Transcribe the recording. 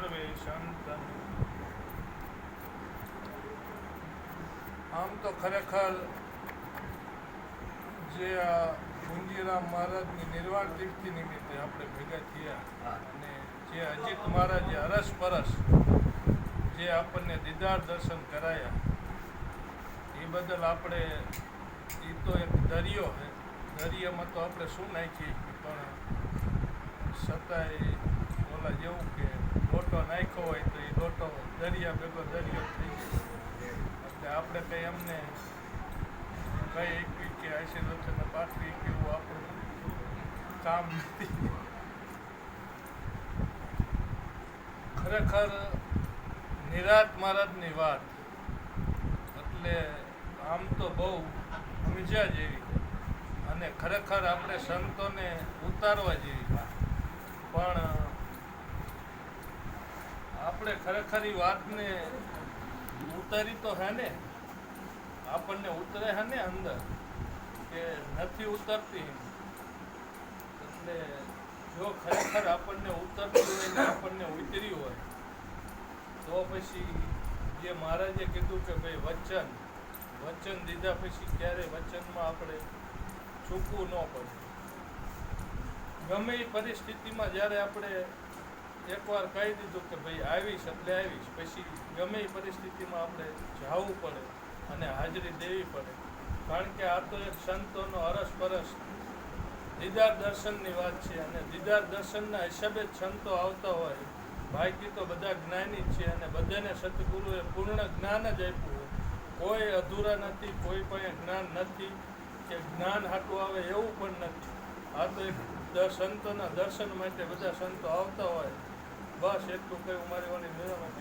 સર્વે આમ તો ખરેખર જે ગુંજીરામ મહારાજની નિર્વાણ તીર્થિ નિમિત્તે આપણે ભેગા થયા અને જે અજીત મહારાજે અરસ પરસ જે આપણને દીદાર દર્શન કરાયા એ બદલ આપણે એ તો એક દરિયો છે દરિયામાં તો આપણે શું નાખીએ પણ છતાંય ઓલા જેવું કે નાખ્યો હોય તો એ લોટો દરિયા ભેગો દરિયો થઈ એટલે આપણે કંઈ એમને કઈ એકવી કે આશીર્વચન પાઠવી કે એવું આપણું કામ નથી. ખરેખર નિરાત મહારાજની વાત. એટલે આમ તો બહુ સમજ્યા જેવી. અને ખરેખર આપણે સંતોને ઉતારવા જેવી પણ આપણે ખરેખર એ વાતને ઉતરી તો હે ને? આપણને ઉતરે હે ને અંદર? કે નથી ઉતરતી? એટલે જો ખરેખર આપણને ઉતરતી હોય ને આપણને ઉતરી હોય, તો પછી જે મહારાજે કીધું કે ભાઈ વચન વચન દીધા પછી ક્યારે વચનમાં આપણે ચૂકવું ન પડે. ગમે એ પરિસ્થિતિમાં જ્યારે આપણે એકવાર કહી દીધું કે ભાઈ આવીશ એટલે આવીશ. પછી ગમે એ પરિસ્થિતિમાં આપણે જવું પડે અને હાજરી દેવી પડે. કારણ કે આ તો એક સંતોનો અરસ પરસ દીદાર દર્શનની વાત છે અને દીદાર દર્શનના હિસાબે જ સંતો આવતા હોય. ભાઈથી તો બધા જ્ઞાની છે અને બધાને સદગુરુએ પૂર્ણ જ્ઞાન જ આપ્યું હોય. કોઈ અધૂરા નથી, કોઈ પણ જ્ઞાન નથી. કે જ્ઞાન હાટું આવે એવું પણ નથી. આ તો એક સંતોના દર્શન માટે બધા સંતો આવતા હોય. બસ એટલું કહ્યું મારી વાણી નિરામય